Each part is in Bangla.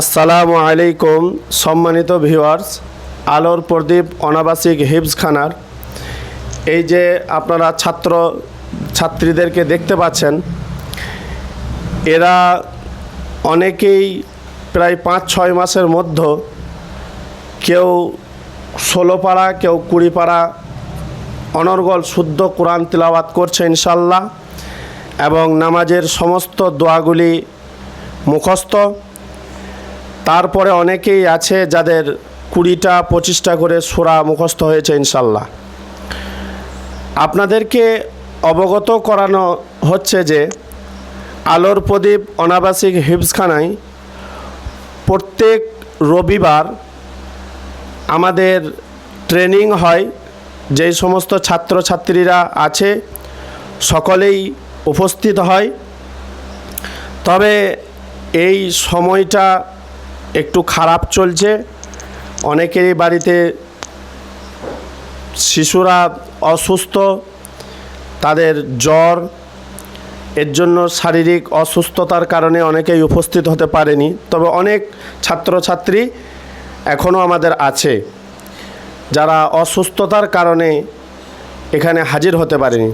আসসালামু আলাইকুম, সম্মানিত ভিউয়ার্স, আলোর প্রদীপ অনাবাসিক হিবসখানার এই যে আপনারা ছাত্র ছাত্রীদেরকে দেখতে পাচ্ছেন, এরা অনেকেই প্রায় পাঁচ, ছয় মাসের মধ্যে কেউ ষোলো পাড়া কেউ কুড়ি পাড়া অনর্গল শুদ্ধ কোরআন তিলাওয়াত করছে ইনশাল্লাহ এবং নামাজের সমস্ত দোয়াগুলি মুখস্থ। তারপরে অনেকেই আছে যাদের কুড়িটা, পঁচিশটা করে সোরা মুখস্থ হয়েছে ইনশাল্লাহ। আপনাদেরকে অবগত করানো হচ্ছে যে আলোর প্রদীপ অনাবাসিক হিবসখানায় প্রত্যেক রবিবার আমাদের ট্রেনিং হয়, যেই সমস্ত ছাত্রছাত্রীরা আছে সকলেই উপস্থিত হয়। তবে এই সময়টা একটু খারাপ চলছে। অনেকেরই বাড়িতে শিশুরা অসুস্থ, তাদের জ্বর, এর জন্য শারীরিক অসুস্থতার কারণে অনেকেই উপস্থিত হতে পারেনি। তবে অনেক ছাত্রছাত্রী এখনও আমাদের আছে, যারা অসুস্থতার কারণে এখানে হাজির হতে পারেনি।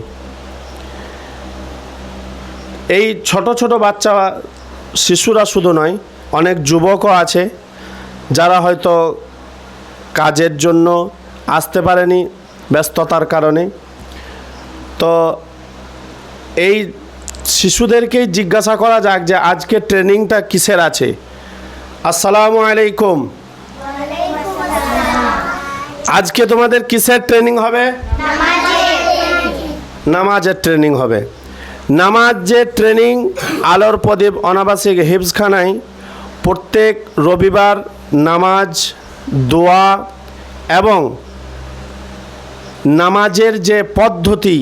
এই ছোট ছোট বাচ্চা, শিশুরা শুধু নয় অনেক যুবকও আছে যারা হয়তো কাজের জন্য আসতে পারেনি ব্যস্ততার কারণে। তো এই শিশুদেরকেই জিজ্ঞাসা করা যাক যে আজকে ট্রেনিংটা কিসের আছে। আসসালামু আলাইকুম। আজকে তোমাদের কিসের ট্রেনিং হবে? নামাজের ট্রেনিং। হবে। নামাজ যে ট্রেনিং আলোর প্রদীপ অনাবাসিক হিবসখানায় প্রত্যেক রবিবার নামাজ, দোয়া এবং নামাজের যে পদ্ধতি,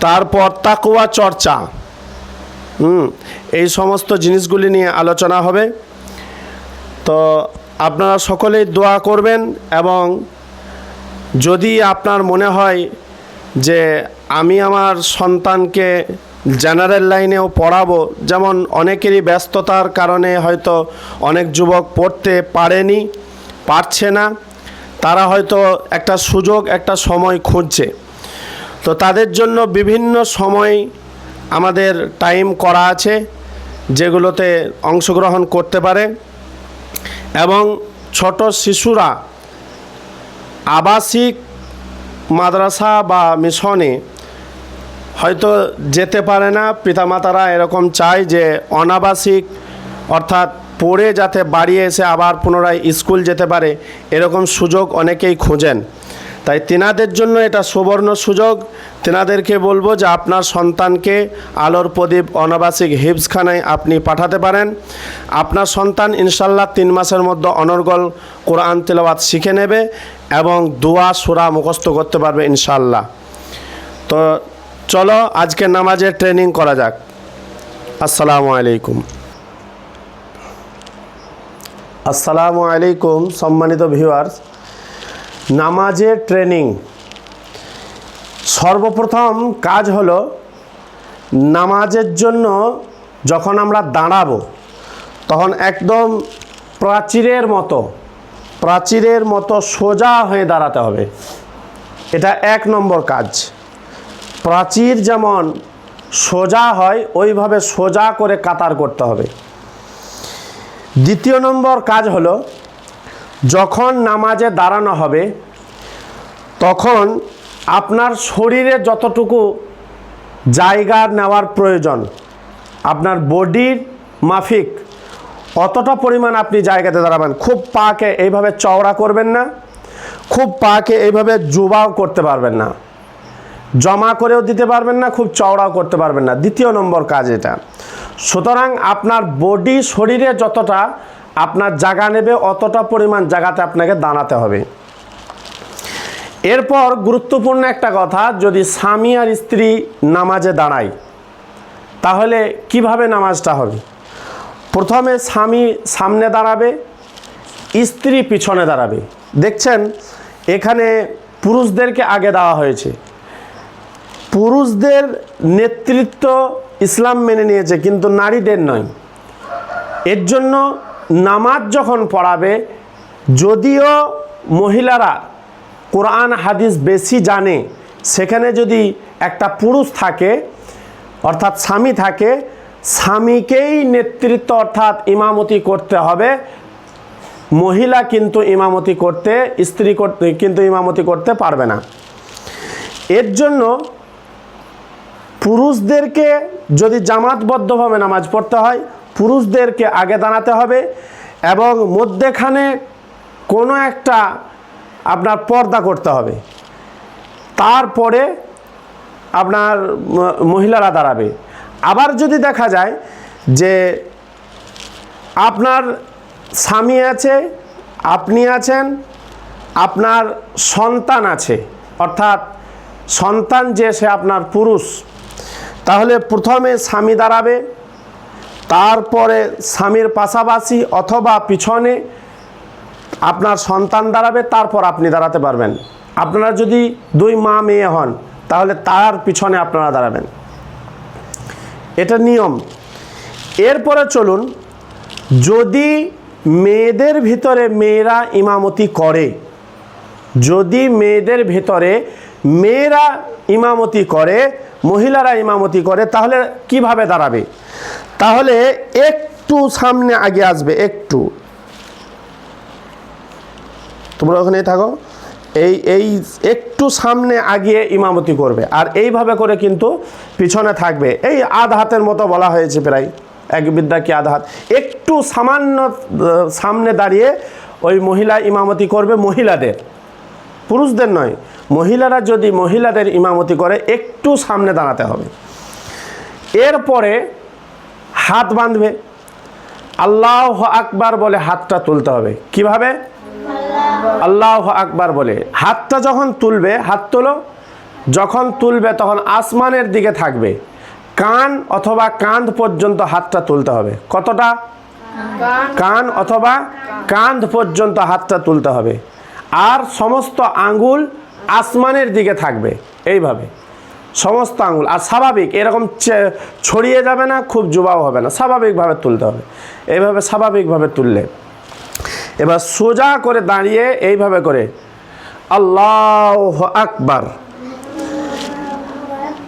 তারপর তাকুয়া চর্চা, হুম, এই সমস্ত জিনিসগুলি নিয়ে আলোচনা হবে। তো আপনারা সকলেই দোয়া করবেন এবং যদি আপনার মনে হয় যে আমি আমার সন্তানকে জেনারেল লাইনেও পড়াবো। যেমন অনেকেরই ব্যস্ততার কারণে হয়তো অনেক যুবক পড়তে পারেনি, পারছে না। তারা হয়তো একটা সুযোগ, একটা সময় খুঁজছে। তো তাদের জন্য বিভিন্ন সময় আমাদের টাইম করা আছে, যেগুলোতে অংশগ্রহণ করতে পারে। এবং ছোট শিশুরা আবাসিক মাদ্রাসা বা মিশনে হয়তো যেতে পারে না, পিতামাতারা এরকম চায় যে অনাবাসিক অর্থাৎ পড়ে যাতে বাড়ি এসে আবার পুনরায় স্কুল যেতে পারে, এরকম সুযোগ অনেকেই খোঁজেন। তাই তেনাদের জন্য এটা সুবর্ণ সুযোগ। তেনাদেরকে বলব যে আপনার সন্তানকে আলোর প্রদীপ অনাবাসিক হিবসখানায় আপনি পাঠাতে পারেন। আপনার সন্তান ইনশাল্লাহ তিন মাসের মধ্যে অনর্গল কোরআন তেলাওয়াত শিখে নেবে এবং দোয়া সুরা মুখস্থ করতে পারবে ইনশাল্লাহ। তো চলো আজকে নামাজের ট্রেনিং করা যাক। আসসালামু আলাইকুম। আসসালামু আলাইকুম, সম্মানিত ভিউয়ার্স নামাজের ট্রেনিং সর্বপ্রথম কাজ হলো নামাজের জন্য যখন আমরা দাঁড়াবো, তখন একদম প্রাচীরের মতো প্রাচীরের মতো সোজা হয়ে দাঁড়াতে হবে। এটা এক নম্বর কাজ। প্রাচীর যেমন সোজা হয়, ওইভাবে সোজা করে কাতার করতে হবে। দ্বিতীয় নম্বর কাজ হলো, যখন নামাজে দাঁড়ানো হবে, তখন আপনার শরীরে যতটুকু জায়গা নেওয়ার প্রয়োজন, আপনার বডির মাফিক, অতটা পরিমাণ আপনি জায়গাতে দাঁড়াবেন। খুব পাকে এইভাবে চওড়া করবেন না, খুব পাকে এইভাবে জুবাও করতে পারবেন না। জমা করেও দিতে পারবেন না, খুব চওড়াও করতে পারবেন না। দ্বিতীয় নম্বর কাজ এটা। সুতরাং আপনার বডি শরীরে যতটা আপনার জায়গা নেবে, অতটা পরিমাণ জায়গাতে আপনাকে দাঁড়াতে হবে। এরপর গুরুত্বপূর্ণ একটা কথা, যদি স্বামী আর স্ত্রী নামাজে দাঁড়ায়, তাহলে কীভাবে নামাজটা হবে? প্রথমে স্বামী সামনে দাঁড়াবে, স্ত্রী পিছনে দাঁড়াবে। দেখছেন, এখানে পুরুষদেরকে আগে দেওয়া হয়েছে। পুরুষদের নেতৃত্ব ইসলাম মেনে নিয়েছে, কিন্তু নারীদের নয়। এর জন্য নামাজ যখন পড়াবে, যদিও মহিলারা কোরআন, হাদিস বেশি জানে, সেখানে যদি একটা পুরুষ থাকে, অর্থাৎ স্বামী থাকে, স্বামীকেই নেতৃত্ব অর্থাৎ ইমামতি করতে হবে। মহিলা কিন্তু ইমামতি করতে, স্ত্রী করতে, কিন্তু ইমামতি করতে পারবে না। এর জন্য পুরুষদেরকে যদি জামাতবদ্ধভাবে নামাজ পড়তে হয়, পুরুষদেরকে আগে দাঁড়াতে হবে এবং মধ্যেখানে কোনো একটা আপনার পর্দা করতে হবে। তারপরে আপনার মহিলারা দাঁড়াবে। আবার যদি দেখা যায় যে আপনার স্বামী আছে, আপনি আছেন, আপনার সন্তান আছে, অর্থাৎ সন্তান যে সে আপনার পুরুষ তাহলে প্রথমে স্বামী দাঁড়াবে, তারপরে স্বামীর পাশাপাশি অথবা পিছনে আপনার সন্তান দাঁড়াবে, তারপর আপনি দাঁড়াতে পারবেন। আপনারা যদি দুই মা মেয়ে হন, তাহলে তার পিছনে আপনারা দাঁড়াবেন। এটা নিয়ম। এরপরে চলুন, যদি মেয়েদের ভিতরে মেয়েরা ইমামতি করে, যদি মেয়েদের ভিতরে মেয়েরা ইমামতি করে মহিলারা ইমামতি করে, তাহলে কীভাবে দাঁড়াবে? তাহলে একটু সামনে আগে আসবে, একটু। তোমরা ওখানেই থাকো। এই এই একটু সামনে আগিয়ে ইমামতি করবে, আর এইভাবে করে কিন্তু পিছনে থাকবে। এই আধ হাতের মতো বলা হয়েছে প্রায়, এক বিদ্যা কি আধ হাত। একটু সামান্য সামনে দাঁড়িয়ে ওই মহিলা ইমামতি করবে, মহিলাদের। পুরুষদের নয় মহিলারা যদি মহিলাদের ইমামতি করে, একটু সামনে দাঁড়াতে হবে। এরপরে হাত বাঁধবে। আল্লাহ আকবার বলে হাতটা তুলতে হবে। কীভাবে? আল্লাহ আকবার বলে। হাতটা যখন তুলবে, হাত তোলো। যখন তুলবে তখন আসমানের দিকে থাকবে। কান অথবা কাঁধ পর্যন্ত হাতটা তুলতে হবে। কতটা? কান অথবা কাঁধ পর্যন্ত হাতটা তুলতে হবে। আর সমস্ত আঙ্গুল আসমানের দিকে থাকবে, এইভাবে। সমস্ত আঙ্গুল আর স্বাভাবিক, এরকম ছড়িয়ে যাবে না, খুব জুবাও হবে না। স্বাভাবিকভাবে তুলতে হবে। এইভাবে স্বাভাবিকভাবে তুললে। এবার সোজা করে দাঁড়িয়ে এইভাবে করে, আল্লাহ আকবার।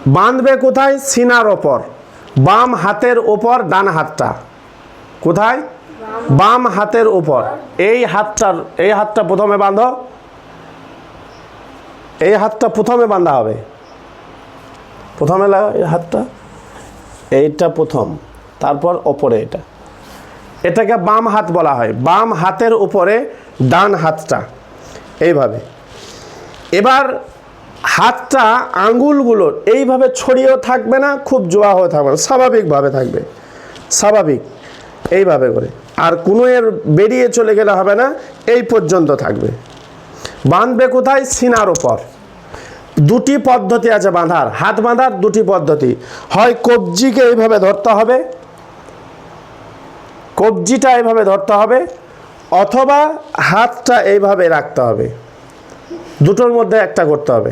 বাঁধবে কোথায়? সিনার ওপর। বাম হাতের ওপর, ডান হাতটা। কোথায়? বাম হাতের ওপর। এই হাতটার, এই হাতটা প্রথমে বাঁধো। এই হাতটা প্রথমে বাঁধা হবে। প্রথমে এই হাতটা। এইটা প্রথম, তারপর ওপরে এটা। এটাকে বাম হাত বলা হয়। বাম হাতের উপরে ডান হাতটা। এইভাবে। এবার হাতটা আঙ্গুলগুলো এইভাবে ছড়িয়েও থাকবে না, খুব জোয়া হয়ে থাকবে না, স্বাভাবিকভাবে থাকবে। স্বাভাবিক। এইভাবে করে। আর কোনো এর বেরিয়ে চলে গেলে হবে না, এই পর্যন্ত থাকবে। বাঁধবে কোথায়? সিনার ওপর। দুটি পদ্ধতি আছে বাঁধার, হাত বাঁধার দুটি পদ্ধতি। হয় কবজিকে এইভাবে ধরতে হবে, কবজিটা এইভাবে ধরতে হবে, অথবা হাতটা এইভাবে রাখতে হবে। দুটোর মধ্যে একটা করতে হবে।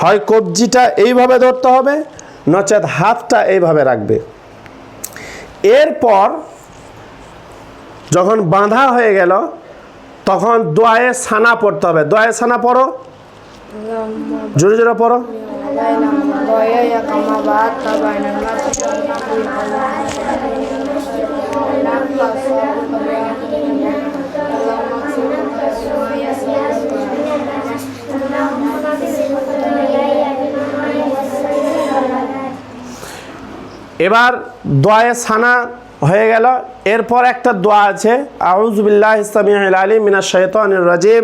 হয় কবজিটা এইভাবে ধরতে হবে, নচেত হাতটা এইভাবে রাখবে। এরপর যখন বাঁধা হয়ে গেল, তখন দোয়ে সানা পড়তে হবে। দোয়ে সানা পড়ো। জোরে জোরে পড়ো। এবার দয়ে সানা হয়ে গেল। এরপর একটা দোয়া আছে। আউজবিল্লাহ ইসলামিল আলী মিনা শৈতানির রাজিম,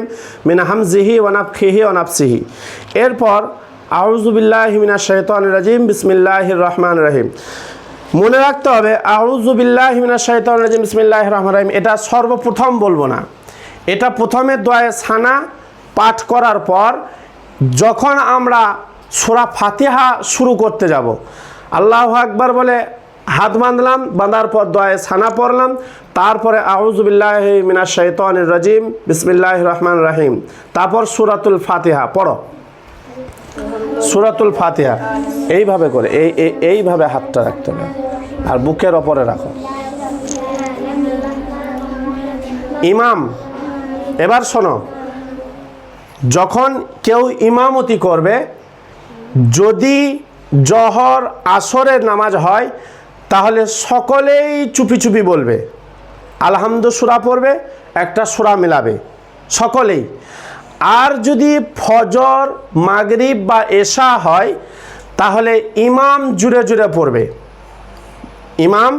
মিনা হামজিহি ওনাফিহি ওনাফসিহি এরপর আউজুবিল্লাহ মিনা শৈতানির রাজিম বিসমিল্লাহ রহমান রহিম। মনে রাখতে হবে আউজুবিল্লাহ মিনা শৈতান রাজিম বিসমিল্লাহ রহমান রহিম, এটা সর্বপ্রথম বলব না। এটা প্রথমে দোয়ায়ে সানা পাঠ করার পর যখন আমরা সোরা ফাতিহা শুরু করতে যাব, আল্লাহ আকবার বলে হাত বাঁধলাম, বাঁধার পর দোয়ায়ে ছানা পড়লাম, তারপরে আউজুবিল্লাহ মিনা শৈতানির রাজিম বিসমিল্লাহ রহমান রাহিম। তারপর সুরাতুল ফাতিহা, পড়ো। সুরাতুল ফাতিহা, এইভাবে করে এই- এইভাবে হাতটা রাখতে হবে। আর বুকের ওপরে রাখো। ইমাম, এবার শোনো। যখন কেউ ইমামতি করবে, যদি জহর, আসরের নামাজ হয় তাহলে সকলেই চুপি চুপি বলবে, আলহামদু সুরা পড়বে, একটা সুরা মেলাবে, সকলেই। আর যদি ফজর, মাগরিব বা এশা হয়, তাহলে ইমাম জুড়ে জুড়ে পড়বে, ইমাম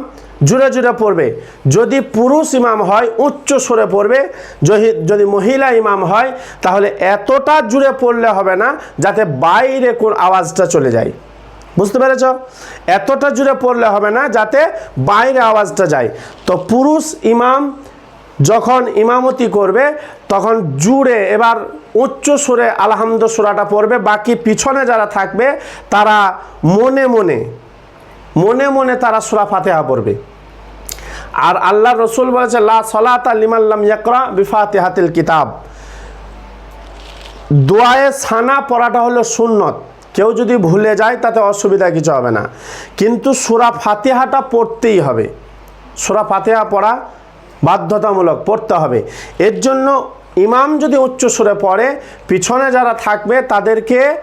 জুড়ে জুড়ে পড়বে। যদি পুরুষ ইমাম হয়, উচ্চ স্বরে পড়বে যদি মহিলা ইমাম হয়, তাহলে এতটা জুড়ে পড়লে হবে না, যাতে বাইরে কোন আওয়াজটা চলে যায়। বুঝতে পেরেছ? এতটা জুড়ে পড়লে হবে না, যাতে বাইরে আওয়াজটা যায়। তো পুরুষ ইমাম যখন ইমামতি করবে, তখন জুড়ে এবার উচ্চ সুরে আলহামদ সুরাটা পড়বে। বাকি পিছনে যারা থাকবে, তারা মনে মনে মনে মনে তারা সুরা ফাতেহা পড়বে। আর আল্লাহ রসুল বলেছে, লা সলাত লিমাল্লাম ইয়াকরা বিফাতে হাতিল কিতাব। দোয়ায়ে সানা পড়াটা হলো সুন্নত। কেউ যদি ভুলে যায়, তাতে অসুবিধা কিছু হবে না। কিন্তু সুরা ফাতেহাটা পড়তেই হবে। সুরা ফাতেহা পড়া বাধ্যতামূলক পড়তে হবে। এর জন্য ইমাম যদি উচ্চ সুরে পড়ে, পিছনে যারা থাকবে, তাদেরকে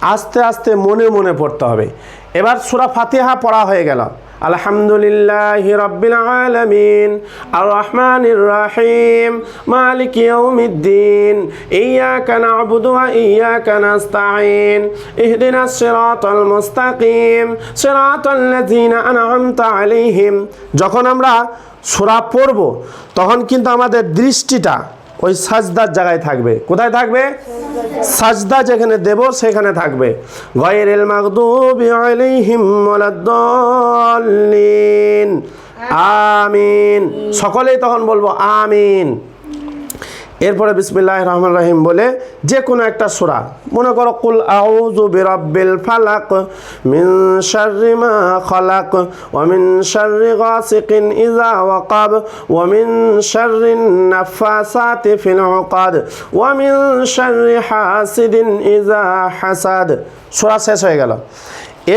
আস্তে আস্তে মনে মনে পড়তে হবে। এবার সুরা ফাতিহা পড়া হয়ে গেল। আলহামদুলিল্লাহ রব্বিল আলামিন আর রহমানির রহিম, মালিক ইয়াউমিদ্দিন, ইয়াকা না'বুদু ওয়া ইয়াকা নাস্তাঈন, ইহদিনাস সিরাতাল মুস্তাকিম, সিরাতাল লাযিনা আন'আমতা আলাইহিম। যখন আমরা সূরা পড়ব, তখন কিন্তু আমাদের দৃষ্টিটা ওই সাজদার জায়গায় থাকবে। কোথায় থাকবে? সাজদা যেখানে দেব, সেখানে থাকবে। গয়ের ওয়ালাদ-দাল্লিন। আমিন। সকলেই তখন বলব, আমিন। এরপরে বিসমিল্লাহ রহমান রাহিম বলে, যে কোনো একটা সূরা। মনে করো, কুল আউজু বিরাব্বিল ফালাক মিন শাররি মা খালাক ওয়া মিন শাররি গাসিকিন ইযা ওয়াকাব ওয়া মিন শাররি নাফাসাতি ফিল উকাদ ওয়া মিন শাররি হাসিদিন ইযা হাসাদ। সূরা শেষ হয়ে গেল।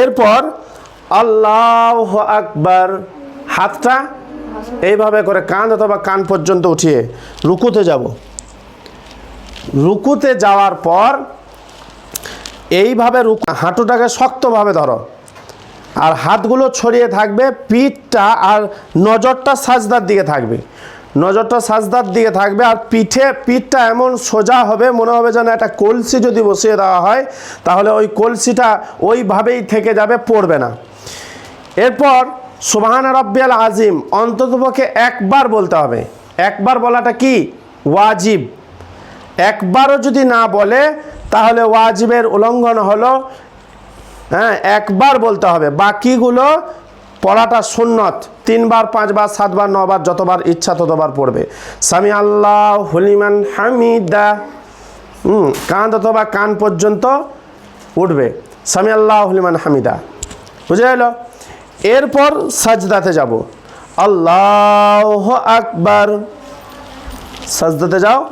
এরপর আল্লাহু আকবার, হাতটা এইভাবে করে কান অথবা কান পর্যন্ত উঠিয়ে রুকুতে যাব। রুকুতে যাওয়ার পর এইভাবে রুকু হাঁটুটাকে শক্তভাবে ধরো। আর হাতগুলো ছড়িয়ে থাকবে, পিঠটা আর নজরটা সাজদার দিকে থাকবে। নজরটা সাজদার দিকে থাকবে আর পিঠে, পিঠটা এমন সোজা হবে, মনে হবে যেন একটা কলসি যদি বসিয়ে দেওয়া হয়, তাহলে ওই কলসিটা ওইভাবেই থেকে যাবে, পড়বে না। এরপর সুবহান রব্বিয়াল আজিম অন্ততপক্ষে একবার বলতে হবে। একবার বলাটা কি? ওয়াজিব। একবারও যদি না বলে, তাহলে ওয়াজিবের উল্লঙ্ঘন হলো। হ্যাঁ একবার বলতে হবে। বাকিগুলো পড়াটা সুন্নত। তিনবার, পাঁচবার, সাতবার, নবার, যতবার ইচ্ছা ততবার পড়বে। সামি আল্লাহ হলিমান হামিদা। হুম, কান অথবা কান পর্যন্ত উঠবে। সামি আল্লাহ হলিমান হামিদা। বুঝে গেল? এরপর সাজদাতে যাব। আল্লাহ আকবার। সাজদাতে যাও।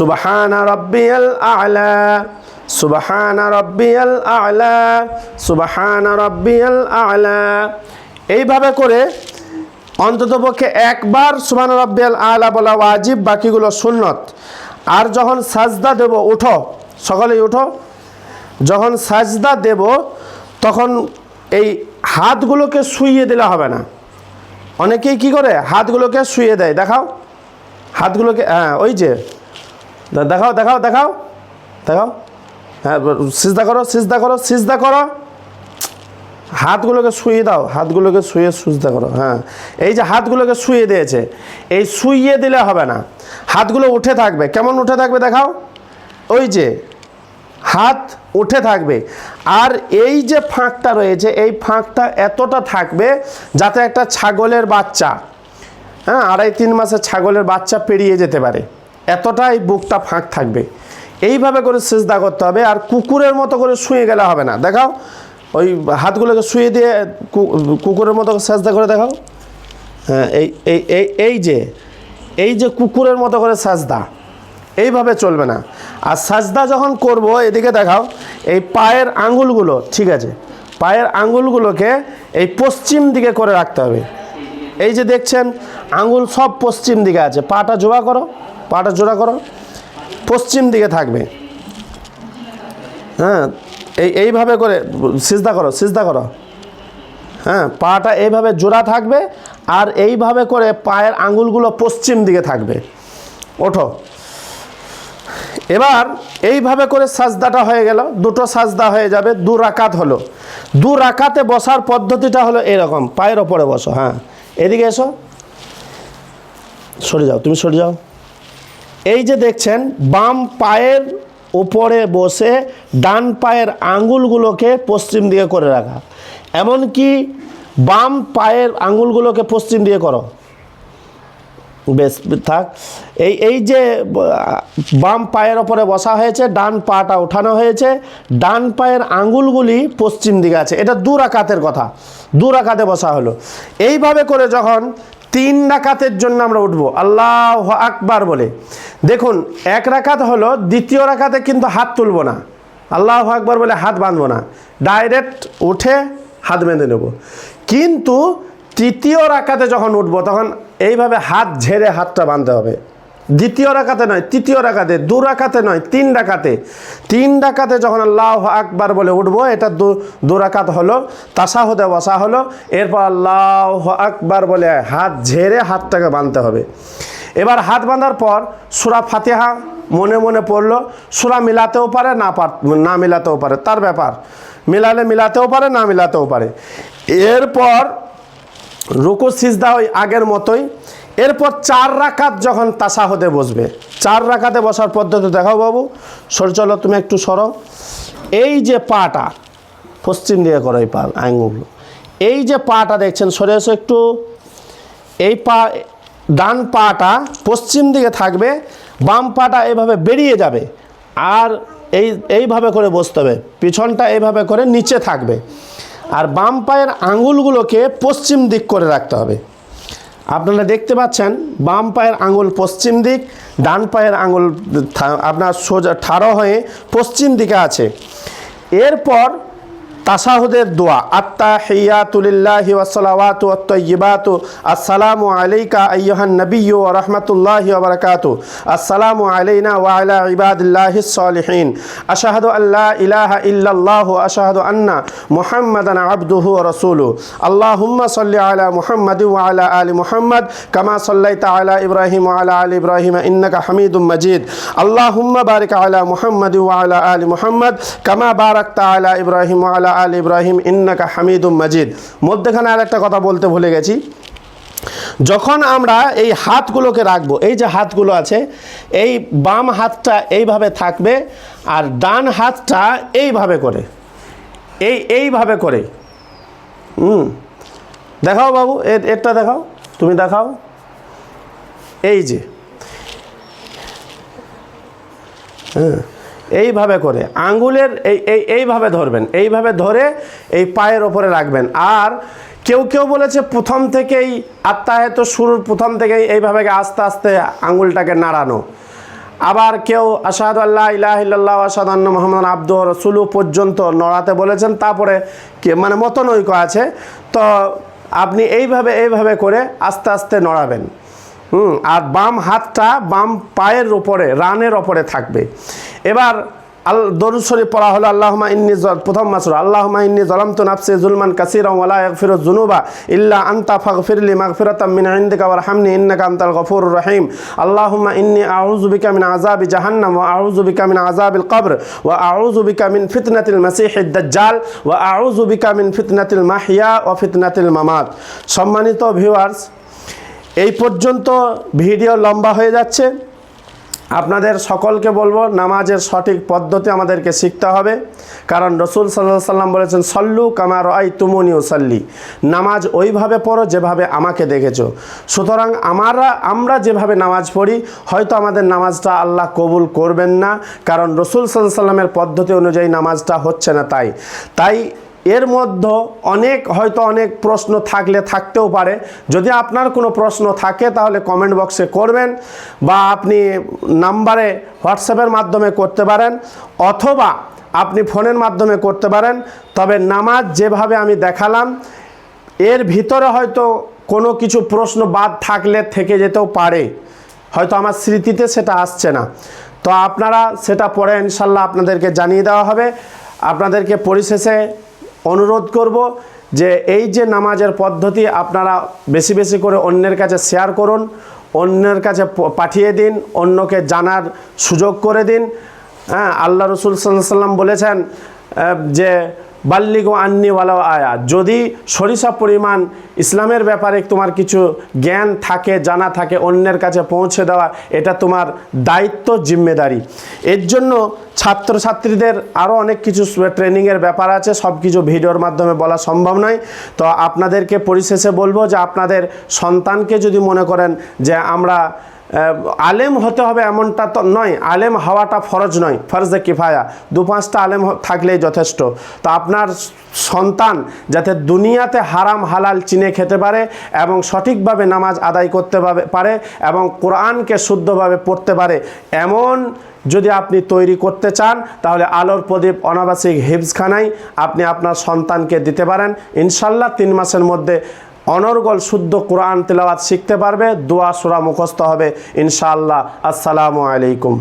সুবহান রব্বিয়াল আ'লা, সুবহান রব্বিয়াল আ'লা, সুবহান রব্বিয়াল আ'লা। এইভাবে করে অন্ততপক্ষে একবার সুবহান রব্বিয়াল আ'লা বলা ওয়াজিব, বাকিগুলো সুন্নত। আর যখন সাজদা দেব, উঠো, সকলেই উঠো। যখন সাজদা দেব, তখন এই হাতগুলোকে শুইয়ে দিলে হবে না। অনেকেই কি করে? হাতগুলোকে শুইয়ে দেয়। দেখাও। হাতগুলোকে হ্যাঁ ওই যে দেখাও দেখাও দেখাও। দেখাও। হ্যাঁ সিজদা করো সিজদা করো সিজদা করো। হাতগুলোকে শুয়ে দাও, হাতগুলোকে শুয়ে সুজদা করো হ্যাঁ। এই যে হাতগুলোকে শুয়ে দিয়েছে, এই শুইয়ে দিলে হবে না। হাতগুলো উঠে থাকবে। কেমন উঠে থাকবে দেখাও? ওই যে, হাত উঠে থাকবে। আর এই যে ফাঁকটা রয়েছে, এই ফাঁকটা এতটা থাকবে যাতে একটা ছাগলের বাচ্চা হ্যাঁ আড়াই তিন মাসের ছাগলের বাচ্চা পেরিয়ে যেতে পারে। এতটাই বুকটা ফাঁক থাকবে। এইভাবে করে সেজদা করতে হবে আর কুকুরের মতো করে শুয়ে গেলে হবে না। দেখাও, ওই হাতগুলোকে শুয়ে দিয়ে কুকুরের মতো সেজদা করে দেখাও। হ্যাঁ এই এই এই যে এই যে কুকুরের মতো করে সাজদা, এইভাবে চলবে না। আর সাজদা যখন করব, এদিকে দেখাও, এই পায়ের আঙুলগুলো ঠিক আছে, পায়ের আঙুলগুলোকে এই পশ্চিম দিকে করে রাখতে হবে। এই যে দেখছেন আঙুল সব পশ্চিম দিকে আছে, পাটা জোড়া করো। পাটা জোড়া করো। পশ্চিম দিকে থাকবে। হ্যাঁ এই এইভাবে করে সিজদা করো সিজদা করো। হ্যাঁ পাটা এইভাবে জোড়া থাকবে আর এইভাবে করে পায়ের আঙুলগুলো পশ্চিম দিকে থাকবে। ওঠো। এবার এইভাবে করে সাজদাটা হয়ে গেল। দুটো সাজদা হয়ে যাবে, দু রাকাত হলো। দু রাকাতে বসার পদ্ধতিটা হলো এরকম। পায়ের ওপরে বসো হ্যাঁ। এদিকে এসো। সরে যাও, তুমি সরে যাও। এই যে দেখছেন, বাম পায়ের উপরে বসে ডান পায়ের আঙ্গুলগুলোকে পশ্চিম দিকে করে রাখা। এমনকি বাম পায়ের আঙ্গুলগুলোকে পশ্চিম দিয়ে করো। বেশ, থাক। এই এই যে বাম পায়ের ওপরে বসা হয়েছে, ডান পাটা ওঠানো হয়েছে, ডান পায়ের আঙ্গুলগুলি পশ্চিম দিকে আছে। এটা দু রাকাতের কথা, দু রাকাতে বসা হলো। এইভাবে করে যখন তিন রাকাতের জন্য আমরা উঠবো। আল্লাহ আকবার বলে। দেখুন, এক রাকাত হলো, দ্বিতীয় রাকাতে কিন্তু হাত তুলবো না। আল্লাহ আকবার বলে হাত বাঁধবো না। ডাইরেক্ট উঠে হাত বেঁধে নেব। কিন্তু তৃতীয় রাকাতে যখন উঠবো, তখন এইভাবে হাত ঝেড়ে হাতটা বাঁধতে হবে। দ্বিতীয় রাকাতে নয়, তৃতীয় রাকাতে, দু রাকাতে নয়, তিন রাকাতে। তিন রাকাতে যখন আল্লাহ আকবার বলে উঠবো, এটা দু দু রাকাত হলো, তাসাহুদে বসা হলো, এরপর আল্লাহ আকবার বলে হাত ঝেড়ে হাতটাকে বাঁধতে হবে। এবার হাত বাঁধার পর সুরা ফাতেহা মনে মনে পড়ল, সুরা মিলাতেও পারে, না পার, না মিলাতেও পারে, তার ব্যাপার। মিলালে মিলাতেও পারে, না মিলাতেও পারে। এরপর রুকু সিজদা ওই আগের মতোই এরপর চার রাকাত যখন তাসাহদে বসবে, চার রাকাতে বসার পদ্ধতি দেখাও বাবু। সর চলো, তুমি একটু সরো। এই যে পাটা, পশ্চিম দিকে করো এই পা আঙুলগুলো এই যে পাটা দেখছেন, সরে এসো একটু। এই পা, ডান পাটা পশ্চিম দিকে থাকবে, বাম পাটা এভাবে বেরিয়ে যাবে। আর এই, এইভাবে করে বসতে হবে। পিছনটা এইভাবে করে নিচে থাকবে। আর বাম পায়ের আঙুলগুলোকে পশ্চিম দিক করে রাখতে হবে। আপনারা দেখতে পাচ্ছেন, বাম পায়ের আঙুল পশ্চিম দিক, ডান পায়ের আঙুল আপনার সোজা ঠাড়ো হয়ে পশ্চিম দিকে আছে। এরপর তাসাহুদের দোয়া আত্তা হিয়াতুলিল্লাহি ওয়াসসালাওয়াতু ওয়াত্তাইয়িবাতু আসসালামু আলাইকা আইয়ুহান নাবিয়্যু ওয়া রাহমাতুল্লাহি ওয়া বারাকাতু, আসসালামু আলাইনা ওয়া আলা ইবাদিল্লাহিস সালিহিন, আশহাদু আল্লা ইলাহা ইল্লাল্লাহ ওয়া আশহাদু আন্না মুহাম্মাদান আবদুহু ওয়া রাসূলুহু আল্লাহুম্মা সাল্লি আলা মুহাম্মাদি ওয়া আলা আলি মুহাম্মাদ, কামা সাল্লাইতা আলা ইব্রাহিম ওয়া আলা আলি ইব্রাহিম ইন্নাকা হামিদুম মাজিদ, আল্লাহুম্মা বারিক আলা মুহাম্মাদি ওয়া আলা আলি মুহাম্মাদ, কামা বারাকতা আলা ইব্রাহিম ওয়া আলা আলি ইব্রাহিম ইন্নাকা হামিদুম মাজিদ। মধ্যখানে আর একটা কথা বলতে ভুলে গেছি। যখন আমরা এই হাতগুলোকে রাখব, এই যে হাতগুলো আছে, এই বাম হাতটা এইভাবে থাকবে আর ডান হাতটা এইভাবে করে। এই, এইভাবে করে। হুম। দেখাও বাবু, এর, এরটা দেখাও, তুমি দেখাও। এই যে। হ্যাঁ। এইভাবে করে, আঙ্গুলের এই এই, এইভাবে ধরবেন, এইভাবে ধরে এই পায়ের ওপরে রাখবেন। আর কেউ কেউ বলেছে প্রথম থেকেই আত্মায়ত শুরুর প্রথম থেকেই এইভাবে আস্তে আস্তে আঙ্গুলটাকে নাড়ানো। আবার কেউ আসাদ আল্লাহ ইলাহ আসাদ মোহাম্মদ আব্দু রসুলু পর্যন্ত নড়াতে বলেছেন, তারপরে কে মানে মতনৈক্য আছে। তো আপনি এইভাবে এইভাবে করে আস্তে আস্তে নড়াবেন। হুম, আর বাম হাতটা বাম পায়ের ওপরে রানের ওপরে থাকবে। এবার আল দরুদ শরীফ পড়া হলো আল্লাহমা ইন্নি প্রথম মাসুর আল্লাহমা ইন্নি জলাম তো নাফসি জুলমান কাসিরা ওয়ালা ইয়াগফিরু যুনুবা ইল্লা আনতা ফাগফিরলি মাগফিরাতাম মিন ইনদিকা ওয়ারহামনি ইন্নাকা আনতাল গফুর রহিম। আল্লাহুম্মা ইন্নি আউযু বিকা মিন আযাবি জাহান্নাম ওয়া আউযু বিকা মিন আযাবিল কবর ওয়া আউযু বিকা মিন ফিতনাতিল মাসিহিদ দাজ্জাল ওয়া আউযু বিকা মিন ফিতনাতিল মাহইয়া ওয়া ফিতনাতিল মামাত। সম্মানিত ভিউয়ার্স এই পর্যন্ত ভিডিও লম্বা হয়ে যাচ্ছে। আপনাদের সকলকে বলব, নামাজের সঠিক পদ্ধতি আমাদেরকে শিখতে হবে। কারণ রসুল সাল্লাহ সাল্লাম বলেছেন, সল্লু কামার আই তুমনি সাল্লি নামাজ ওইভাবে পড়ো যেভাবে আমাকে দেখেছ। সুতরাং আমরা আমরা যেভাবে নামাজ পড়ি, হয়তো আমাদের নামাজটা আল্লাহ কবুল করবেন না। কারণ রসুল সাল্লাহ সাল্লামের পদ্ধতি অনুযায়ী নামাজটা হচ্ছে না তাই। তাই এর মধ্যে অনেক, হয়তো অনেক প্রশ্ন থাকলে থাকতেও পারে। যদি আপনার কোনো প্রশ্ন থাকে, তাহলে কমেন্ট বক্সে করবেন বা আপনি নাম্বারে হোয়াটসঅ্যাপের মাধ্যমে করতে পারেন অথবা আপনি ফোনের মাধ্যমে করতে পারেন। তবে নামাজ যেভাবে আমি দেখালাম, এর ভিতরে হয়তো কোনো কিছু প্রশ্ন বাদ থাকলে থেকে যেতেও পারে। হয়তো আমার স্মৃতিতে সেটা আসছে না। তো আপনারা সেটা পরে ইনশাল্লাহ আপনাদেরকে জানিয়ে দেওয়া হবে। আপনাদেরকে পরিশেষে অনুরোধ করব যে এই যে নামাজের পদ্ধতি আপনারা বেশি বেশি করে অন্যের কাছে শেয়ার করুন, অন্যের কাছে পাঠিয়ে দিন, অন্যকে জানার সুযোগ করে দিন। হ্যাঁ আল্লাহ রসুল সাল্লাম বলেছেন যে বাল্লিগো আন্নিওয়ালাও আয়া। যদি সরিষা পরিমাণ ইসলামের ব্যাপারে তোমার কিছু জ্ঞান থাকে, জানা থাকে, অন্যের কাছে পৌঁছে দেওয়া, এটা তোমার দায়িত্ব, জিম্মেদারি। এর জন্য ছাত্রছাত্রীদের আরও অনেক কিছু ট্রেনিংয়ের ব্যাপার আছে, সব কিছু ভিডিওর মাধ্যমে বলা সম্ভব নয়। তো আপনাদেরকে পরিশেষে বলব যে আপনাদের সন্তানকে যদি মনে করেন যে আমরা আলেম হতে হবে এমনটা তো নয়। আলেম হওয়াটা ফরজ নয়। ফরজে কিফায়া। দু পাঁচটা আলেম থাকলেই যথেষ্ট। তো আপনার সন্তান যাতে দুনিয়াতে হারাম হালাল চিনে খেতে পারে এবং সঠিকভাবে নামাজ আদায় করতে পারে এবং কোরআনকে শুদ্ধভাবে পড়তে পারে, এমন যদি আপনি তৈরি করতে চান, তাহলে আলোর প্রদীপ অনাবাসিক হিফজখানায় আপনি আপনার সন্তানকে দিতে পারেন। ইনশাল্লাহ তিন মাসের মধ্যে অনর্গল শুদ্ধ কোরআন তেলাওয়াত শিখতে পারবে দোয়া সুরা মুখস্থ হবে। ইনশাআল্লাহ। আসসালামু আলাইকুম।